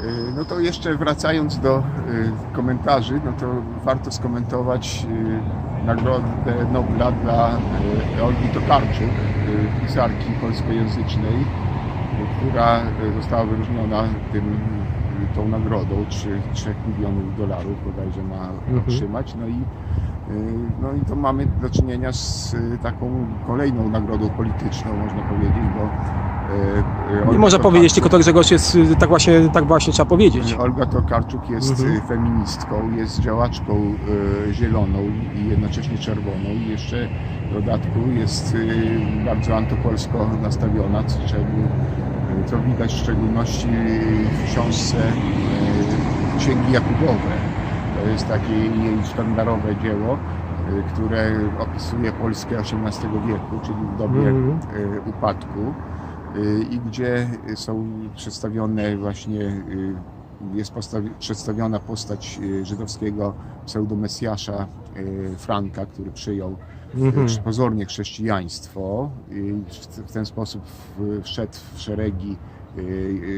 Y, No to jeszcze wracając do y, komentarzy, no to warto skomentować y, Nagrodę Nobla dla Olgi Tokarczuk, pisarki polskojęzycznej, która została wyróżniona tym, tą nagrodą, 3, 3 milionów dolarów bodajże ma Mhm. otrzymać. No i, no i to mamy do czynienia z taką kolejną nagrodą polityczną, można powiedzieć, bo Nie Olga można powiedzieć, tylko to Grzegorz jest, y, tak właśnie, tak właśnie trzeba powiedzieć. Olga Tokarczuk jest Mhm. y, feministką, jest działaczką y, zieloną i jednocześnie czerwoną i jeszcze w dodatku jest bardzo antypolsko nastawiona, co, widać w szczególności w książce Księgi Jakubowe. To jest takie jej sztandarowe dzieło, które opisuje Polskę XVIII wieku, czyli w dobie Mhm. upadku i gdzie są przedstawione właśnie, y, jest postawi- przedstawiona postać y, żydowskiego pseudomesjasza y, Franka, który przyjął Mhm. y, pozornie chrześcijaństwo i w- ten sposób wszedł w szeregi y,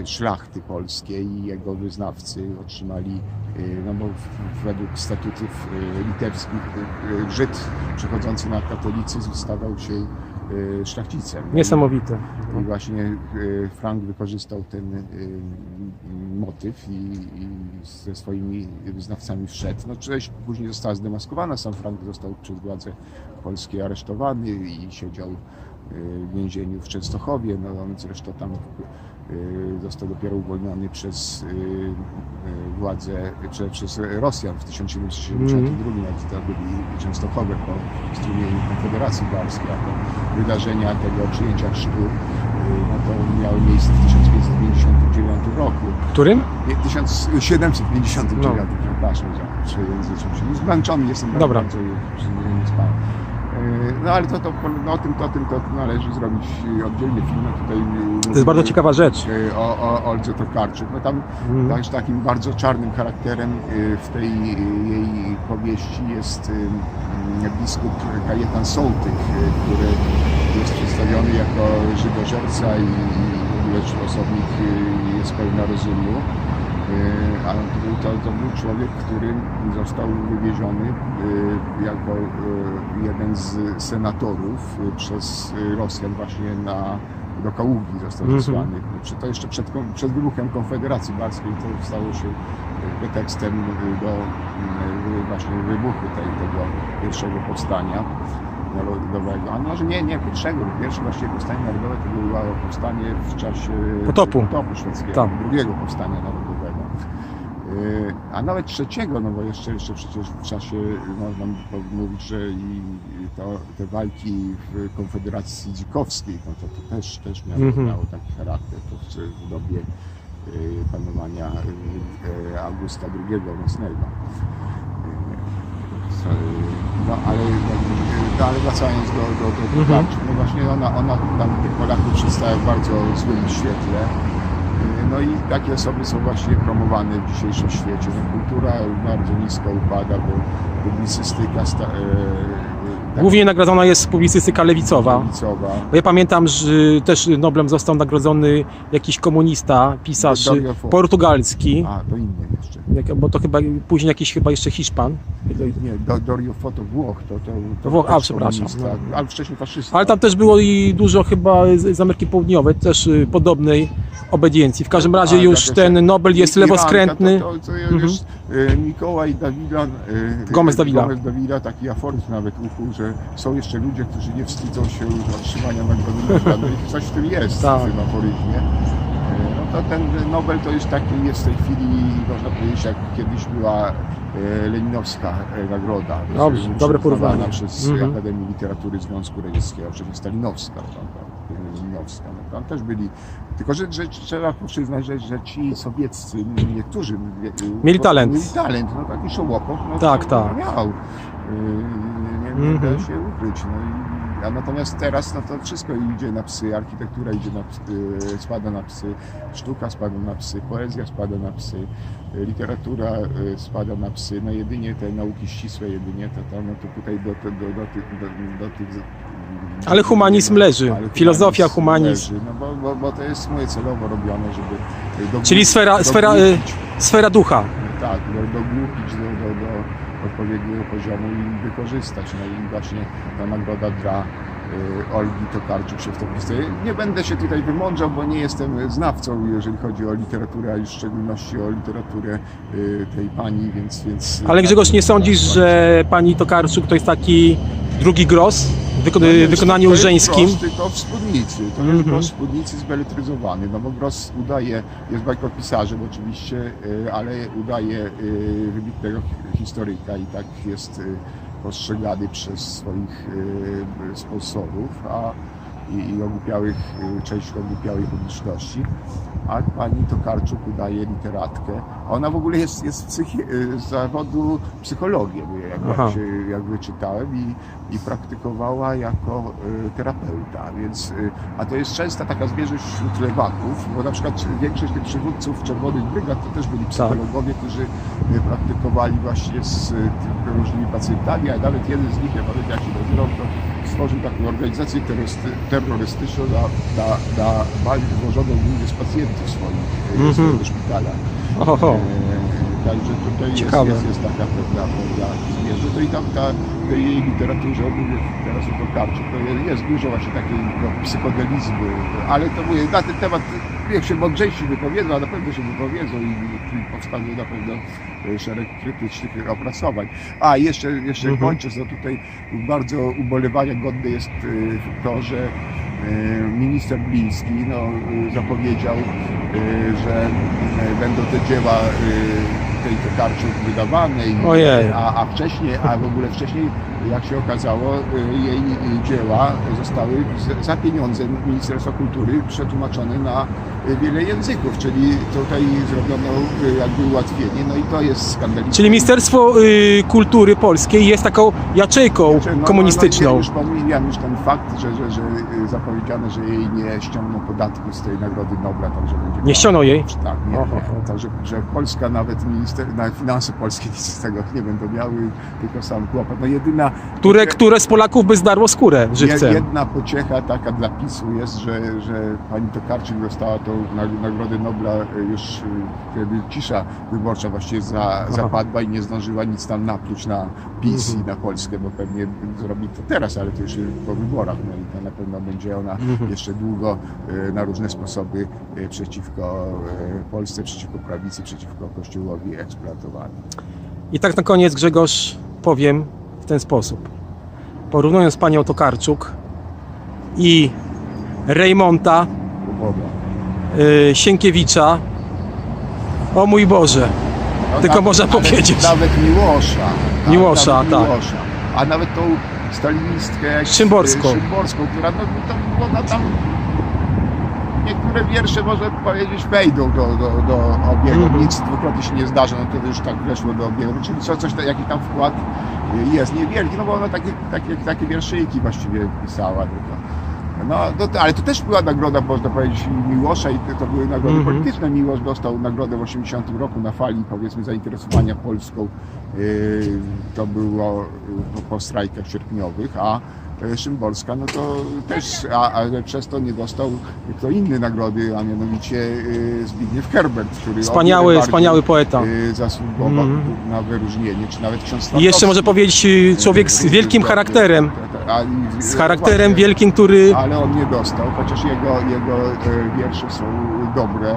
y, szlachty polskiej i jego wyznawcy otrzymali, y, no bo według statutów y, litewskich y, y, Żyd przechodzący na katolicyzm stawał się y, szlachcicem. Niesamowite. I właśnie y, Frank wykorzystał ten y, motyw i, i ze swoimi wyznawcami wszedł. No, część później została zdemaskowana, sam Frank został przez władze polskie aresztowany i siedział y, w więzieniu w Częstochowie, no on zresztą tam y, został dopiero uwolniony przez y, y, władze, prze, przez Rosjan w 1772, Mhm. jak zdobyli Częstochowę po strumieniu Konfederacji Barskiej, a to wydarzenia tego przyjęcia chrztu, no to miały miejsce w 1559 roku. Którym? Nie, 1759, No. przepraszam, że się. Zmęczony jestem Dobra. bardzo i nie spałem. E, No ale to, to, no, o, tym, to, o tym to należy zrobić oddzielny film. No, tutaj To jest bardzo ciekawa rzecz. O, o Oldze Tokarczyk. No tam też takim bardzo czarnym charakterem y, w tej y, jej powieści jest y, biskup Kajetan Sołtych, y, który jest przedstawiony jako żydożerca i w ogóle osobnik y, jest pełna rozumu. Ale to był, to, to był człowiek, który został wywieziony y, jako y, jeden z senatorów y, przez Rosjan właśnie na, do Kaługi został Mhm. wysłany. Czy To jeszcze przed, przed wybuchem Konfederacji Barskiej to stało się pretekstem do właśnie wybuchu tej, tego pierwszego powstania narodowego. A może nie, nie pierwszego, pierwsze właściwie powstanie narodowe to było powstanie w czasie Potopu. potopu szwedzkiego, Tak. drugiego powstania narodowego. Y, A nawet trzeciego, no bo jeszcze, jeszcze przecież w czasie można mówić, że i to, te walki w Konfederacji Dzikowskiej, no to, to też, też miało, Mhm. miało taki charakter to w, dobie y, panowania y, Augusta II Mocnego. No ale, no, ale wracając do, do, do Mhm. mhm. no właśnie ona, ona tam tych Polaków przedstawia w bardzo złym świetle. No i takie osoby są właśnie promowane w dzisiejszym świecie. No, kultura bardzo nisko upada, bo publicystyka sta, e, e, Głównie nagrodzona jest publicystyka lewicowa. lewicowa. Bo ja pamiętam, że też Noblem został nagrodzony jakiś komunista, pisarz portugalski, A, to inny jeszcze. Jak- bo to chyba później jakiś chyba jeszcze Hiszpan. Nie, do, Dorio Foto Włoch, to, to, to Włoch, a, przepraszam. No. Ale wcześniej faszysta. Ale tam też było i dużo chyba z z Ameryki Południowej, też y, podobnej obediencji. W każdym razie Tak, już tak, ten Nobel jest Iranka, lewoskrętny. To, to, to Mhm. jest e, Mikołaj Dawida, e, Gomez Davila. Gomez Davila, taki aforyzm nawet ukuł, że są jeszcze ludzie, którzy nie wstydzą się otrzymania nagrody Nobla. No i coś w tym jest, Tak. w tym aforyzmie. To ten Nobel to jest taki, jest w tej chwili, można powiedzieć, jak kiedyś była e, leninowska e, nagroda. Dobrze, dobre porównanie. przez Mhm. Akademię Literatury Związku Radzieckiego, czyli stalinowska, prawda? leninowska. No, tam też byli tylko, że, że trzeba przyznać, że, że ci sowieccy, niektórzy Mieli talent. Mieli talent, no taki Szołopow, no, Tak, tak. miał. Yy, Nie, nie Mhm. da się ukryć. No i, a natomiast teraz no to wszystko idzie na psy, architektura idzie na psy, yy, spada na psy, sztuka spada na psy, poezja spada na psy, yy, literatura yy, spada na psy, no jedynie te nauki ścisłe jedynie, to, to, no to tutaj do, do, do, do, tych, Ale humanizm leży. Ale Filozofia, humanizm. Leży, no bo, bo, bo to jest moje celowo robione, żeby dogłupić- Czyli sfera, sfera, y, dogłupić, sfera ducha. tak, do- dogłupić do, do, do odpowiedniego poziomu i wykorzystać. No i właśnie ta nagroda dla y, Olgi Tokarczuk się w to wpisuje. Nie będę się tutaj wymądrzał, bo nie jestem znawcą, jeżeli chodzi o literaturę, a już w szczególności o literaturę y, tej pani, więc... więc Ale Grzegorz, nie sądzisz, że pani Tokarczuk to jest taki drugi gros No wykonaniu to jest żeńskim? Gros, tylko w spódnicy. To Mhm. jest w spódnicy zbeletryzowany, no bo udaje, jest bajkopisarzem oczywiście, y, ale udaje y, wybitnego hi- historyka i tak jest y, postrzegany przez swoich sponsorów, a i, i ogłupiałych, y, część ogłupiałej publiczności. A pani Tokarczuk udaje literatkę. A Ona w ogóle jest, jest psychi- y, z zawodu psychologiem, jak, się, wyczytałem i, i praktykowała jako y, terapeuta, więc, y, a to jest częsta taka zwierzę wśród lewaków, bo na przykład większość tych przywódców Czerwonych Brygad to też byli psychologowie, którzy y, praktykowali właśnie z y, różnymi pacjentami, a nawet jeden z nich, ja pamiętam jak się nazywał, to stworzył taką organizację terrorysty, terrorystyczną na, na, na bazie złożoną głównie z pacjentów swoich mm swojego szpitala. Oho. E, Także tutaj jest, jest, jest taka pewna, pewna zmierza. To i tam ta, w tej jej literaturze, mówię teraz o Tokarczuk, to jest, jest dużo właśnie takiej no, psychodelizmu, ale to mówię, na ten temat niech się mądrzejsi wypowiedzą, a na pewno się wypowiedzą i, i powstanie na pewno e, szereg krytycznych opracowań. A jeszcze, jeszcze Mhm. kończąc, no tutaj bardzo ubolewania godne jest e, to, że e, minister Bliński no, zapowiedział, że będą te dzieła tej Tokarczuk wydawane, i, a, a wcześniej, a w ogóle wcześniej, jak się okazało, e, jej e, dzieła zostały za pieniądze Ministerstwa Kultury przetłumaczone na e, wiele języków, czyli tutaj zrobiono jakby ułatwienie, no i to jest skandaliczne. Czyli Ministerstwo y, Kultury Polskiej jest taką jaczejką Znaczy, no, komunistyczną. No, no, już pomijam już ten fakt, że, że, że y, zapowiedziano, że jej nie ściągną podatku z tej Nagrody Nobla, także będzie... Nie ściągnął jej? Tak, nie, Oho. nie. Także, że Polska, nawet minister, nawet finanse polskie nic z tego nie będą miały, tylko sam kłopot. No jedyna... Które, które z Polaków by zdarło skórę żywcem. Jedna pociecha taka dla PiSu jest, że, że pani Tokarczyk dostała tą nag- Nagrodę Nobla y, już kiedy cisza wyborcza właściwie za, zapadła i nie zdążyła nic tam napluć na PiS Mhm. i na Polskę, bo pewnie zrobi to teraz, ale to już po wyborach. No i to na pewno będzie ona Mhm. jeszcze długo na różne sposoby przeciwko Polsce, przeciwko prawicy, przeciwko Kościołowi eksploatowana. I tak na koniec Grzegorz powiem ten sposób. Porównując panią Tokarczuk i Reymonta y, Sienkiewicza, o mój Boże, No, Tylko nawet- można powiedzieć. Nawet Miłosza. tak, Miłosza, nawet tak. Miłosza. A nawet tą stalinistkę jak- Szymborską. Szymborską, która no, to, ona tam niektóre wiersze może powiedzieć wejdą do, do, do obiegu. Mhm. Nic dwukrotnie się nie zdarza, no to już tak weszło do obiegu. Czyli co, coś, ta- jaki tam wkład y, jest niewielki, no bo ona takie, takie, takie wierszyki właściwie pisała tylko. No, no to, ale to też była nagroda, można powiedzieć, Miłosza i to były nagrody Mhm. polityczne. Miłosz dostał nagrodę w 80 roku na fali, powiedzmy, zainteresowania Polską. Yy, To było yy, po strajkach sierpniowych, a Szymborska, no to też, a, ale przez to nie dostał kto inny nagrody, a mianowicie yy, Zbigniew Herbert, który wspaniały, wspaniały poeta. yy, zasługował Mhm. na wyróżnienie, czy nawet ksiądz I jeszcze może powiedzieć y, człowiek z wielkim charakterem. A, i- Z charakterem wielkim, który Ale on nie dostał, chociaż jego, jego wiersze są dobre.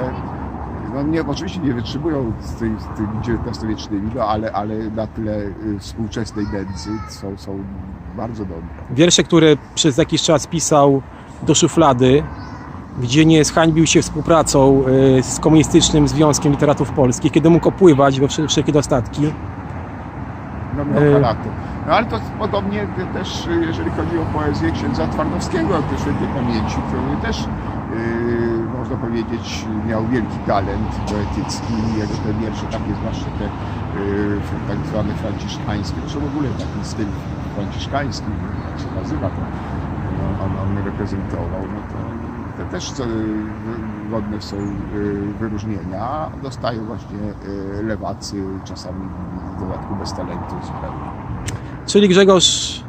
No nie, oczywiście nie wytrzymują z tych, z tymi XIX-wiecznymi, no ale, ale na tyle e, współczesnej nędzy są, są bardzo dobre. wiersze, które przez jakiś czas pisał do szuflady, gdzie nie zhańbił się współpracą y, z Komunistycznym Związkiem Literatów Polskich, kiedy mógł opływać we wsze- wszelkie dostatki. No miał charakter. No ale to podobnie też, jeżeli chodzi o poezję księdza Twardowskiego, to świętej pamięci, który też można powiedzieć miał wielki talent poetycki, jego te wiersze takie, zwłaszcza te e, tak zwane franciszkańskie, są w ogóle taki styl franciszkański, jak się nazywa to, no, on, on reprezentował, no to te też co, godne są e, wyróżnienia, dostają właśnie e, lewacy, czasami w dodatku bez talentu zupełnie. Czyli Grzegorz,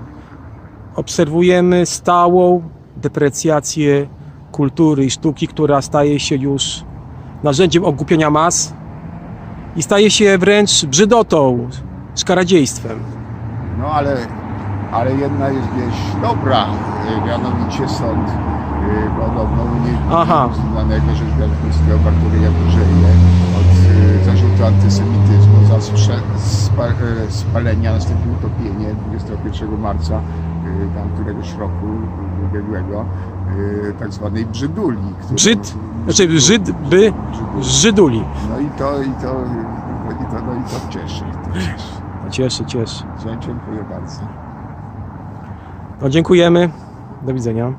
obserwujemy stałą deprecjację kultury i sztuki, która staje się już narzędziem ogłupienia mas i staje się wręcz brzydotą, szkaradziejstwem. No ale, ale jedna jest wieść dobra, y, mianowicie sąd y, podobno nie Aha. znanego rzeźbiarza polskiego Bartłomieja Burzeje od y, zarzutu antysemityzmu za sprze- spa, y, spalenia nastąpiło utopienie 21 marca tam któregoś roku ubiegłego y, tak zwanej Brzyduli. którą- Brzyd, znaczy Żyd by. Żyduli. No i to, i to, i to, no i to cieszy. To cieszy. Cieszy, cieszy. Dziękuję bardzo. No, dziękujemy. Do widzenia.